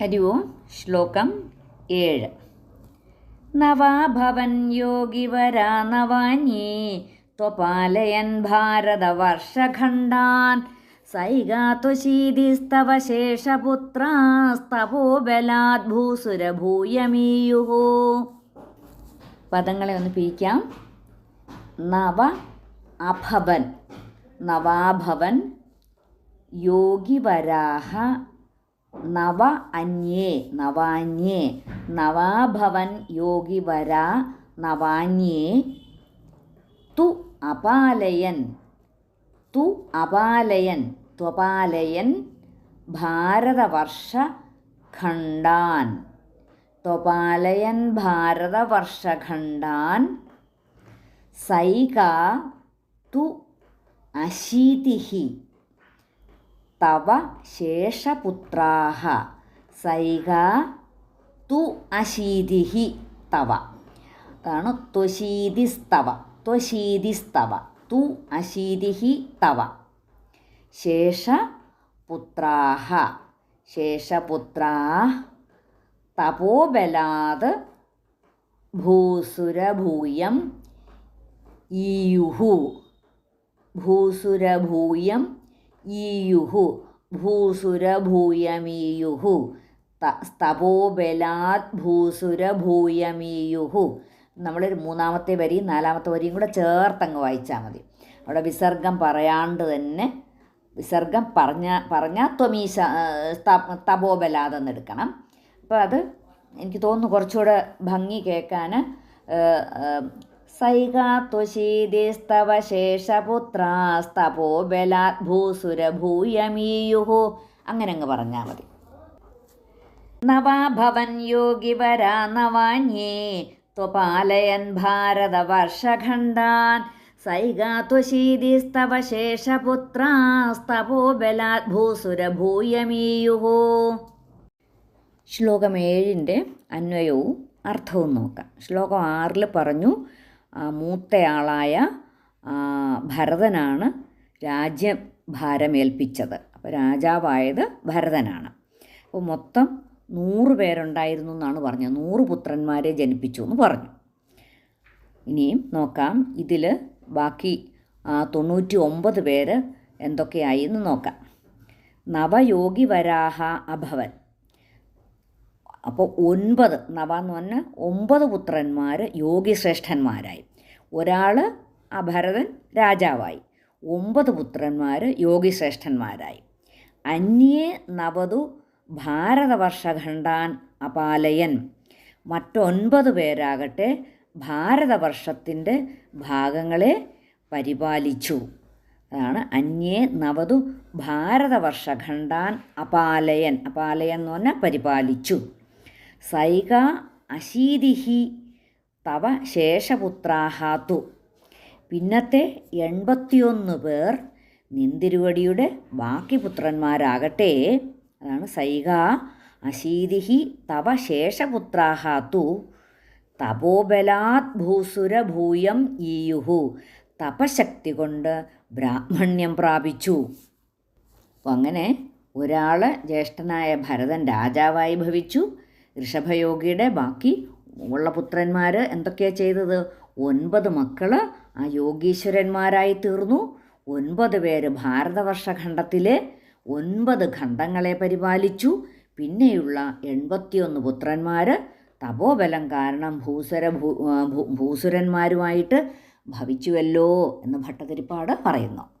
ഹരി ഓം ശ്ലോകം ഏഴ്. നവാഭവൻ യോഗിവരാ നവാന്യേ ത്വപാലയൻ ഭാരതവർഷഖണ്ഡാൻ. സൈകാത്വശീതിസ്തവ ശേഷപുത്രാസ്തവോ ഭൂസുരഭൂയമീയുः പദങ്ങളെ ഒന്ന് പിരിക്കാം. നവ അഭവൻ. നവാഭവൻ യോഗിവരാഹ നവ അന്യേ നവാന്യേ നവാഭവൻ യോഗിവര നവാന്യേ തു അപാലയൻ തു അപാലയൻ ത്വപാലയൻ ഭാരതവർഷ ഖണ്ഡാൻ ത്വപാലയൻ ഭാരതവർഷഖണ്ഡാൻ സൈക തു അശീതിഃ തവ ശേഷപുത്രാഹ. സൈക തു അശീതിഹി തവ. അതാണ് ത്വശീതിസ്തവ. ത്വശീതിസ്തവ. തു അശീതിഹി തവ. ശേഷപുത്രാഹ. ശേഷപുത്രാ തപോബലാത് ഭൂസുരഭൂയം ഈയുഹു. ഭൂസുരഭൂയം ഈയുഹു ഭൂസുരഭൂയമീയുഹു സ്തപോബലാത് ഭൂസുരഭൂയമീയുഹു. നമ്മളൊരു മൂന്നാമത്തെ വരിയും നാലാമത്തെ വരിയും കൂടെ ചേർത്തങ്ങ് വായിച്ചാൽ മതി. അവിടെ വിസർഗം പറയാണ്ട് തന്നെ വിസർഗം പറഞ്ഞ പറഞ്ഞാൽ ത്വമീശ തപോബലാതെന്ന് എടുക്കണം അപ്പോൾ അത് എനിക്ക് തോന്നുന്നു കുറച്ചുകൂടെ ഭംഗി കേൾക്കാൻ സൈകാത്വശീതിസ്തവ ശേഷപുത്രാസ്തപോ ബലാത് ഭൂസുരഭൂയമീയുഹു. അങ്ങനെ അങ്ങ് പറഞ്ഞാൽ മതി നവാഭവൻ യോഗിവരാ നവാന്യേ. ത്വപാലയൻ ഭാരതവർഷഖണ്ഡാൻ സൈകാത്വശീതിസ്തവ ശേഷപുത്രാസ്തപോ ബലാത് ഭൂസുരഭൂയമീയുഹോ. ശ്ലോകം ഏഴിന്റെ അന്വയവും അർത്ഥവും നോക്കാം. ശ്ലോകം ആറിൽ പറഞ്ഞു മൂത്തയാളായ ഭരതനാണ് രാജ്യഭാരമേൽപ്പിച്ചത്. അപ്പോൾ രാജാവായത് ഭരതനാണ്. അപ്പോൾ മൊത്തം നൂറ് പേരുണ്ടായിരുന്നു എന്നാണ് പറഞ്ഞത്. നൂറ് പുത്രന്മാരെ ജനിപ്പിച്ചു എന്ന് പറഞ്ഞു. ഇനിയും നോക്കാം ഇതിൽ ബാക്കി തൊണ്ണൂറ്റി ഒമ്പത് പേര് എന്തൊക്കെയായി എന്ന് നോക്കാം. നവയോഗി വരാഹ അഭവൻ. അപ്പോൾ ഒൻപത് നവ എന്ന് പറഞ്ഞാൽ ഒമ്പത് പുത്രന്മാർ യോഗിശ്രേഷ്ഠന്മാരായി. ഒരാൾ ആ ഭരതൻ രാജാവായി. ഒമ്പത് പുത്രന്മാർ യോഗിശ്രേഷ്ഠന്മാരായി. അന്യേ നവതു ഭാരതവർഷഖണ്ഡാൻ അപാലയൻ. മറ്റൊൻപത് പേരാകട്ടെ ഭാരതവർഷത്തിന്റെ ഭാഗങ്ങളെ പരിപാലിച്ചു. അതാണ് അന്യേ നവതു ഭാരതവർഷഖണ്ഡാൻ അപാലയൻ. അപാലയൻ എന്ന് പറഞ്ഞാൽ പരിപാലിച്ചു. സൈക അശീതിഹി തവ ശേഷപുത്രാഹാത്തു പിന്നത്തെ എൺപത്തിയൊന്ന് പേർ നിന്തിരുവടിയുടെ ബാക്കി പുത്രന്മാരാകട്ടെ. അതാണ് സൈക അശീതിഹി തവ ശേഷപുത്രാഹാത്തു തപോബലാത് ഭൂസുരഭൂയം ഈയുഹു. തപശക്തി കൊണ്ട് ബ്രാഹ്മണ്യം പ്രാപിച്ചു. അപ്പോൾ അങ്ങനെ ഒരാൾ ജ്യേഷ്ഠനായ ഭരതൻ രാജാവായി ഭവിച്ചു. ഋഷഭയോഗിയുടെ ബാക്കി ഉള്ള പുത്രന്മാർ എന്തൊക്കെയാണ് ചെയ്തത്? ഒൻപത് മക്കൾ ആ യോഗീശ്വരന്മാരായി തീർന്നു. ഒൻപത് പേര് ഭാരതവർഷഖണ്ഡത്തിലെ ഒൻപത് ഖണ്ഡങ്ങളെ പരിപാലിച്ചു. പിന്നെയുള്ള എൺപത്തിയൊന്ന് പുത്രന്മാർ തപോബലം കാരണം ഭൂസുര ഭൂ ഭൂസുരന്മാരുമായിട്ട് ഭവിച്ചുവല്ലോ എന്ന് ഭട്ടതിരിപ്പാട് പറയുന്നു.